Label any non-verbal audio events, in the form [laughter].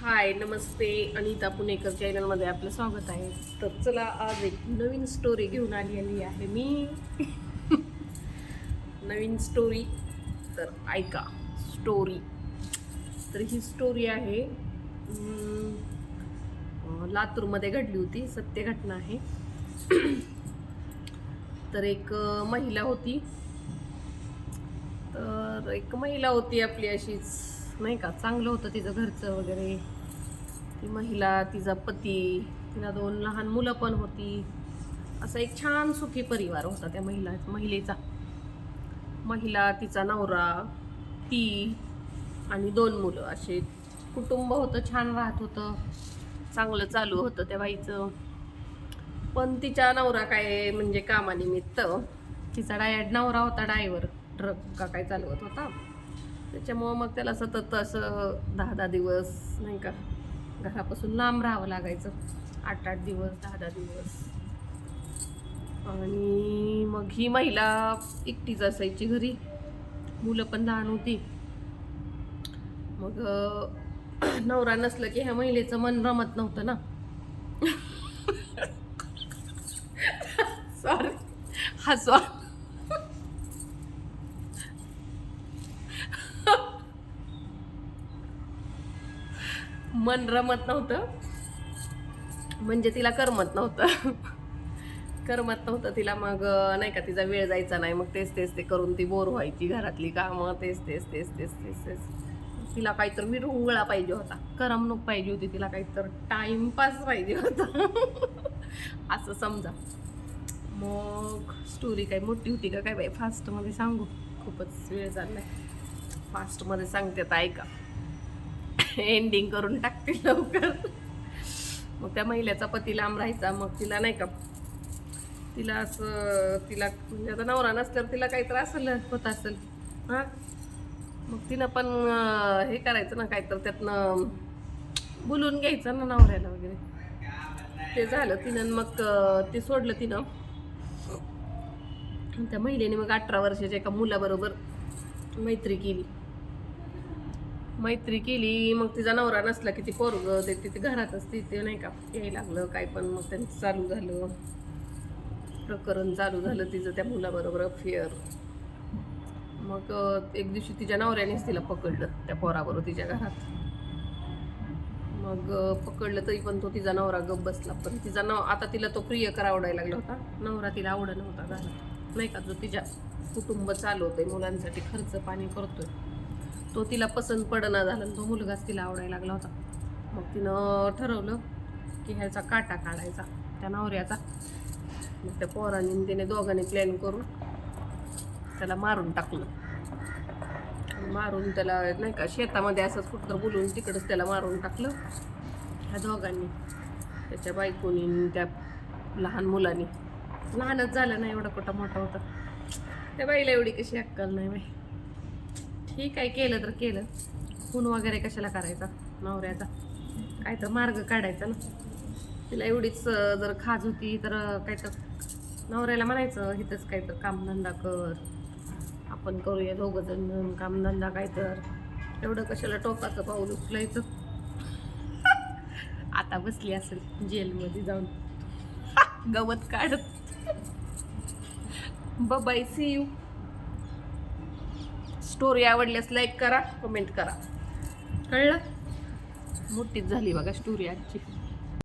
हाय नमस्ते. अनिता पुणेकर चॅनलमध्ये आपलं स्वागत आहे. तर चला आज एक नवीन स्टोरी घेऊन आलेली आहे मी. [laughs] नवीन स्टोरी तर ऐका स्टोरी तर ही स्टोरी आहे लातूरमध्ये घडली होती सत्य घटना आहे. [clears throat] तर एक महिला होती. तर एक महिला होती आपली अशीच. नाही का? चांगलं होतं तिचं घरचं वगैरे. ती महिला तिचा पती तिला दोन लहान मुलं पण होती. असा एक छान सुखी परिवार होता त्या महिला महिलेचा. महिला तिचा नवरा ती आणि दोन मुलं. असे कुटुंब होतं छान राहत होतं. चांगलं चालू होतं त्या बाईचं. पण तिचा नवरा काय म्हणजे कामानिमित्त तिचा डाय नवरा होता डायवर ट्रक का काय चालवत होता. त्याच्यामुळं मग त्याला सतत असं दहा दहा दिवस नाही का घरापासून लांब राहावं लागायचं. आठ आठ दिवस दहा दहा दिवस. आणि मग ही महिला एकटीच असायची घरी. मुलं पण लहान होती. मग नवरा नसलं की ह्या महिलेचं मन रमत नव्हतं ना. [laughs] सॉरी हसवा मन रमत नव्हतं. म्हणजे तिला करमत नव्हतं. करमत नव्हतं तिला मग नाही का तिचा वेळ जायचा नाही. मग तेच तेच ते करून ती बोर व्हायची घरातली कामं. तेच तेच तेच तेच तेच तेच. तिला काहीतरी विरंगुळा पाहिजे होता. करमणूक पाहिजे होती. तिला काहीतरी टाइमपास पाहिजे होता. [laughs] असं समजा. मग स्टोरी काही मोठी होती का काय बाई? फास्टमध्ये सांगू? खूपच वेळ चाललाय. फास्टमध्ये सांगते आता ऐका. एंडिंग करून टाकते लवकर. मग त्या महिलेचा पती लांब राहायचा मग तिला नाही का तिला असं तिला म्हणजे आता नवरा नसल्यावर तिला काही त्रास असेल होत असेल. हां? मग तिनं पण हे करायचं ना काहीतर त्यातनं बोलून घ्यायचं ना नवऱ्याला वगैरे. ते झालं तिनं मग ते सोडलं तिनं. त्या महिलेने मग अठरा वर्षाच्या एका मुलाबरोबर मैत्री केली. मैत्री केली मग तिचा नवरा नसला की ती पोरग ते तिथे घरातच तिथे नाही का यायला लागलं काय पण मग त्यांचं चालू झालं. प्रकरण चालू झालं तिचं त्या मुलाबरोबर अफेअर. मग एक दिवशी तिच्या नवऱ्यानेच तिला पकडलं त्या पोराबरोबर तिच्या घरात. मग पकडलं तरी पण तो तिचा नवरा गप बसला पण तिचा नव आता तिला तो प्रियकर आवडायला लागला होता. नवरा तिला आवडत नव्हता घरात नाही का जो तिच्या कुटुंब चालवतोय मुलांसाठी खर्च पाणी करतोय. तो तिला पसंत पडना झाला आणि तो मुलगाच तिला आवडायला लागला होता. मग तिनं ठरवलं की ह्याचा काटा काढायचा त्या नवऱ्याचा. मग त्या पोरांनी तिने दोघांनी प्लॅन करून त्याला मारून टाकलं. मारून त्याला नाही का शेतामध्ये असंच कुठं बोलून तिकडंच त्याला मारून टाकलं. ह्या दोघांनी त्याच्या बायकोनी त्या लहान मुलांनी. लहानच झालं नाही एवढा कुठं मोठा होता. त्या बाईला एवढी कशी अक्कल नाही बाई. ठीक आहे केलं तर केलं. खून वगैरे कशाला करायचा? नवऱ्याचा. काय तर मार्ग काढायचा ना. तिला एवढीच जर खाज होती तर काय तर नवऱ्याला म्हणायचं इथंच काय तर कामधंदा कर. आपण करूया दोघं जण मिळून कामधंदा काय तर. एवढं कशाला टोकाचं पाऊल उचलायचं? [laughs] आता बसली असेल जेलमध्ये जाऊन. [laughs] गवत काढत. बाय सी यू स्टोरी आवडल्यास लाईक करा कमेंट करा. कळलं? मोठीच झाली बघा स्टोरी आजची.